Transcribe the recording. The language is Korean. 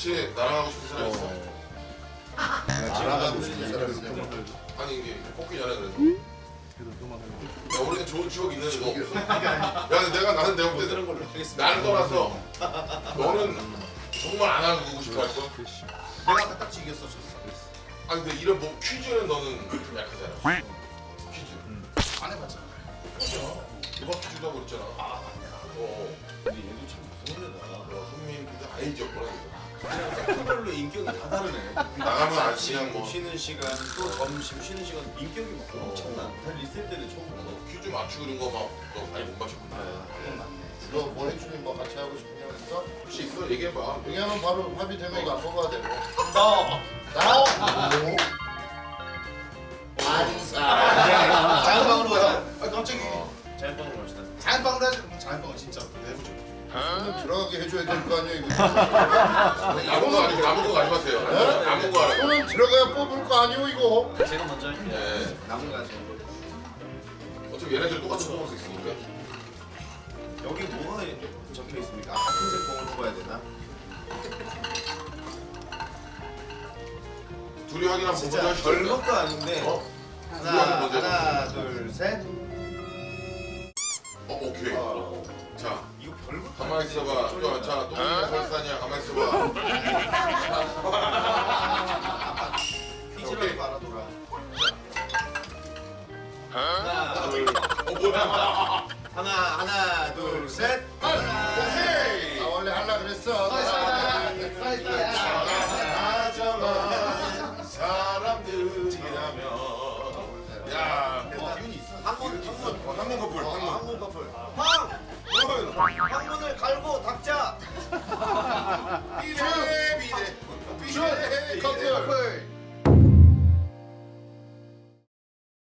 혹시 나랑 하고 싶은 사람 있어? 알아가고 싶은 사람이 있다고. 아니 이게 뽑기 전에 그래도 야 우리는 좋은 추억 있는 거 없어? 야 근데 내가 나는 내가 볼 때는 나를 떠나서 너는 정말 안 하고 싶어 할 거야? 내가 아까 딱 이겼어 졌어. 아니 근데 이런 뭐 퀴즈는 너는 좀 약하잖아 퀴즈 안 해봤잖아. 그죠? 이번 퀴즈도 그랬잖아 아 어, 근데 얘도 참 무서운 애다. 어 선배님 근 이거 섹터별로 인격이 다 다르네. 나가면 아침 뭐 쉬는 시간 또 점심 쉬는 시간 인격이 막 엄청나. 다 리셋 때는 처음 봐. 퀴즈 맞추고 이런 거막너 많이 못 맞췄구나 너 머리춤이 뭐 같이 하고 거 있어? 혹시 있어 얘기해봐 얘기하면 바로 합의되면 이거 안 뽑아야 되고. 너 나? 안사. 자연방으로 가자. 아 갑자기. 자연방으로 갑시다. 자연방으로 하자. 자연방은 진짜 내부죠. 손을 들어가게 해줘야 될 거 아니야 이거. 남은 거 아니고 남은 거 가지 마세요 남은 거 알아 손은 들어가야 뽑을 거 아니오 이거. 제가 먼저 할게요. 예. 남은 가지. 어차피 얘네들 똑같은 거 먹을 수 있으니까 여기 뭐가 적혀 있습니까? 같은 색공을 뽑아야 되나? 둘이 확인 한번 먼저 진짜 하시죠 별것도 아닌데 어? 하나, 먼저. 하나, 둘, 셋. 어 오케이 어. 아닌데 있어봐. 야, 자 똥이냐 설사냐 가만히 있어봐 퀴즈라도 알아둬라. 하나, 둘, 어 뭐야 하나, 하나, 둘, 셋. 오케이 나 word.